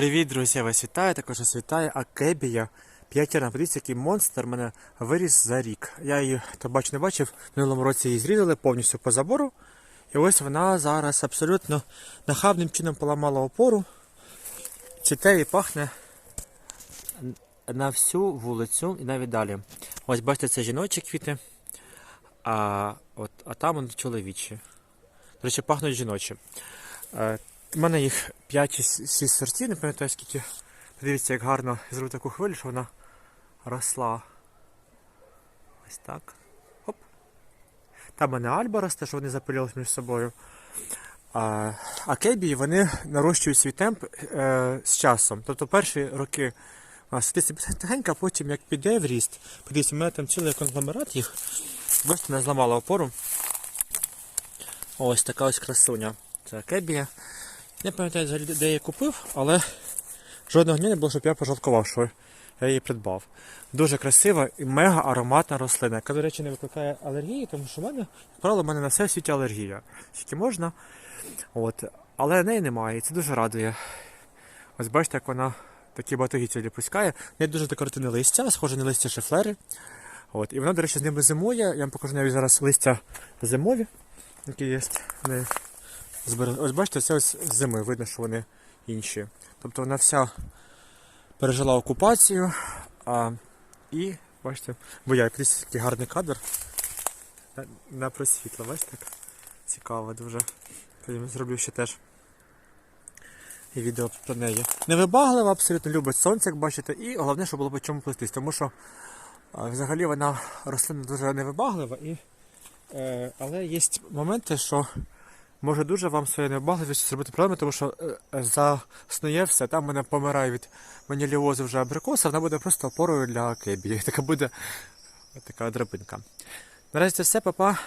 Привіт, друзі! Я вас вітаю. Також вас вітає Акебія. П'ятірна. Подивіться, який монстр мене виріс за рік. Я її то бач не бачив. В минулому році її зрізали повністю по забору. І ось вона зараз абсолютно нахабним чином поламала опору. Цвіте і пахне на всю вулицю і навіть далі. Ось бачите, це жіночі квіти, а, от, а там чоловічі. До речі, пахнуть жіночі. У мене їх 5-6 сортів, не пам'ятаю скільки. Подивіться, як гарно зробив таку хвилю, що вона росла. Ось так. Хоп. Там в мене альба росте, що вони запилились між собою. А, а кебії вони нарощують свій темп е, з часом. Тобто перші роки а, сидиться тихенько, а потім як піде в ріст. Подивіться, у мене там цілий конгломерат їх. Бачите, не зламала опору. Ось така ось красуня. Це кебія. Не пам'ятаю, взагалі, де я її купив, але жодного дня не було, щоб я пожалкував, що я її придбав. Дуже красива і мега ароматна рослина, яка, до речі, не викликає алергії, тому що в мене, як правило, в мене на все в світі алергія. Скільки можна. От. Але неї немає, і це дуже радує. Ось бачите, як вона такі батогіці пускає. В неї дуже декоративне листя, схоже на листя шифлери. От. І вона, до речі, з ними зимує. Я вам покажу навіть зараз листя зимові, які є. Вони зберегли. Ось бачите, це ось з зими, видно, що вони інші. Тобто вона вся пережила окупацію. А, і, бачите, бо я якийсь такий гарний кадр на, просвітло, бачите, так цікаво дуже. Потім зроблю ще теж відео про неї. Невибаглива, абсолютно любить сонце, як бачите, і головне, щоб було по чому плестись, тому що а, взагалі вона рослина дуже невибаглива, і, е, але є моменти, що може дуже вам своєю невибагливістю зробити проблеми, тому що е, заснує все, там мене помирає від маніліозу вже абрикоса, вона буде просто опорою для кебі. Така буде така драбинка. Наразі це все, папа.